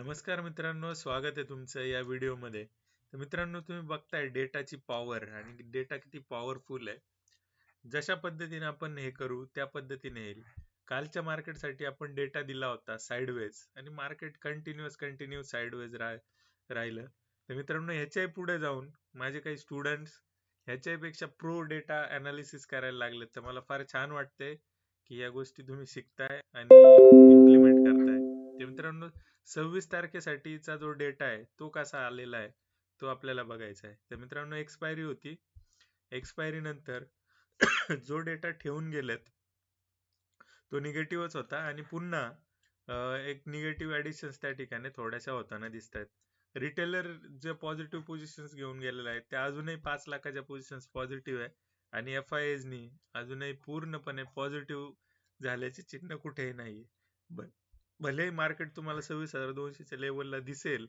नमस्कार मित्रांनो स्वागत आहे तुमचं या व्हिडिओमध्ये. तर मित्रांनो तुम्ही बघताय डेटाची पॉवर आणि डेटा किती पॉवरफुल आहे. जशा पद्धतीने आपण हे करू त्या पद्धतीने येईल. कालच्या मार्केटसाठी आपण डेटा दिला होता साईडवेज आणि मार्केट कंटिन्युअस कंटिन्यू साईडवेज रा राहिलं. तर मित्रांनो ह्याच्याही पुढे जाऊन माझे काही स्टुडंट्स ह्याच्यापेक्षा प्रो डेटा अनालिसिस करायला लागले तर मला फार छान वाटते की या गोष्टी तुम्ही शिकताय आणि इम्प्लिमेंट करताय. ते मित्रांनो सव्वीस तारखेसाठीचा जो डेटा आहे तो कसा आलेला आहे तो आपल्याला बघायचा आहे. तर मित्रांनो एक्सपायरी होती. एक्सपायरी नंतर जो डेटा ठेवून गेलेत तो निगेटिव्हच होता आणि पुन्हा एक निगेटिव्ह ऍडिशन त्या ठिकाणी थोड्याशा होताना दिसत आहेत रिटेलर जे पॉझिटिव्ह पोझिशन्स घेऊन गेलेले आहेत त्या अजूनही पाच लाखाच्या पोझिशन्स पॉझिटिव्ह आहे आणि एफ आय एजनी अजूनही पूर्णपणे पॉझिटिव्ह झाल्याचे चिन्ह कुठेही नाहीये. भले मार्केट तुम्हाला सव्वीस हजार दोनशेच्या लेवलला दिसेल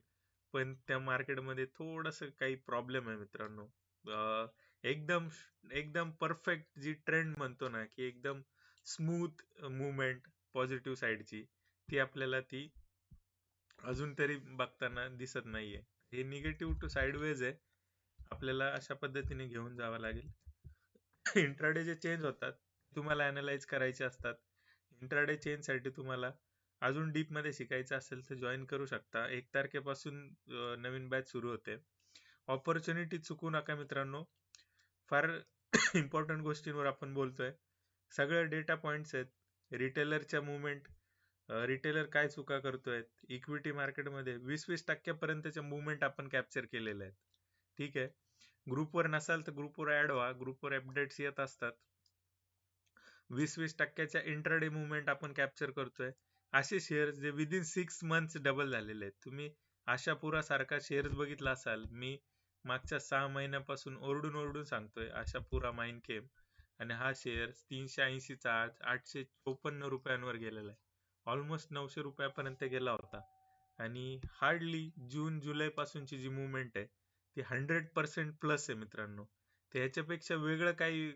पण त्या मार्केटमध्ये थोडस काही प्रॉब्लेम आहे मित्रांनो. एकदम एकदम परफेक्ट जी ट्रेंड म्हणतो ना की एकदम स्मूथ मुवमेंट पॉझिटिव्ह साईडची ती आपल्याला ती अजून तरी बघताना दिसत नाहीये. हे निगेटिव्ह टू साईडवेज आहे. आपल्याला अशा पद्धतीने घेऊन जावं लागेल. इंट्राडे जे चेंज होतात. तुम्हाला अनालाइज करायचे असतात. इंट्राडे चेंजसाठी तुम्हाला अजून डीपमध्ये शिकायचं असेल तर जॉईन करू शकता. एक तारखेपासून नवीन बॅच सुरू होते. ऑपॉर्च्युनिटी चुकू नका मित्रांनो. फार इम्पॉर्टंट गोष्टींवर आपण बोलतोय. सगळे डेटा पॉईंट्स आहेत. रिटेलरच्या मुवमेंट रिटेलर काय चुका करतोय इक्विटी मार्केटमध्ये वीस वीस टक्क्यापर्यंतच्या मुवमेंट आपण कॅप्चर केलेले आहेत. ठीक आहे? ग्रुपवर नसाल तर ग्रुपवर ऍड व्हा. ग्रुपवर अपडेट्स येत असतात. वीस वीस टक्क्याच्या इंटरडे मुवमेंट आपण कॅप्चर करतोय. असे शेअर्स जे विदिन सिक्स मंथ्स डबल झालेले आहेत. तुम्ही आशापुरा सारखा शेअर्स बघितला असाल मी मागच्या सहा महिन्यापासून ओरडून ओरडून सांगतोय आशापुरा माइन केम आणि हा शेअर तीनशे ऐंशीचा आज आठशे चोपन्न रुपयांवर गेलेला आहे. ऑलमोस्ट नऊशे रुपयापर्यंत गेला होता. आणि हार्डली जून जुलैपासूनची जी मुवमेंट आहे ती हंड्रेड पर्सेंट प्लस आहे मित्रांनो. तर ह्याच्यापेक्षा वेगळं काही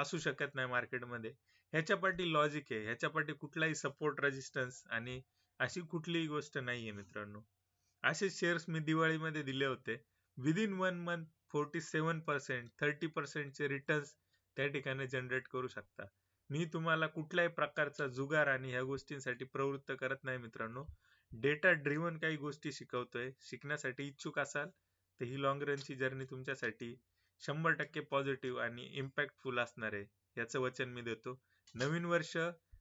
असू शकत नाही मार्केटमध्ये ह्याच्या पाठी लॉजिक आहे. ह्याच्यापाठी कुठलाही सपोर्ट रेजिस्टन्स आणि अशी कुठलीही गोष्ट नाहीये मित्रांनो. असे शेअर्स मी दिवाळीमध्ये दिले होते. Within one month forty seven percent thirty पर्सेंटचे returns त्या ठिकाणी जनरेट करू शकता. मी तुम्हाला कुठल्याही प्रकारचा जुगार आणि ह्या गोष्टींसाठी प्रवृत्त करत नाही मित्रांनो. डेटा ड्रिव्हन काही गोष्टी शिकवतोय. शिकण्यासाठी इच्छुक असाल तर ही लॉंग रनची जर्नी तुमच्यासाठी शंभर टक्के पॉझिटिव्ह आणि इम्पॅक्टफुल असणार आहे. याचं वचन मी देतो. नवीन वर्ष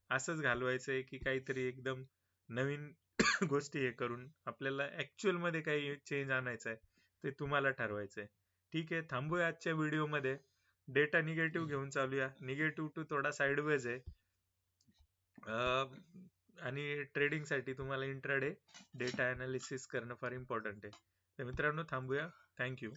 असंच घालवायचंय की काहीतरी एकदम नवीन गोष्टी हे करून आपल्याला ऍक्च्युअलमध्ये काही चेंज आणायचा आहे ते तुम्हाला ठरवायचंय ठीक आहे थांबूया आजच्या व्हिडिओमध्ये डेटा निगेटिव्ह घेऊन चालूया. निगेटिव्ह टू थोडा साईडवेज आहे. आणि ट्रेडिंगसाठी तुम्हाला इंट्राडे डेटा अनालिसिस करणं फार इम्पॉर्टंट आहे. तर मित्रांनो थांबूया. थँक्यू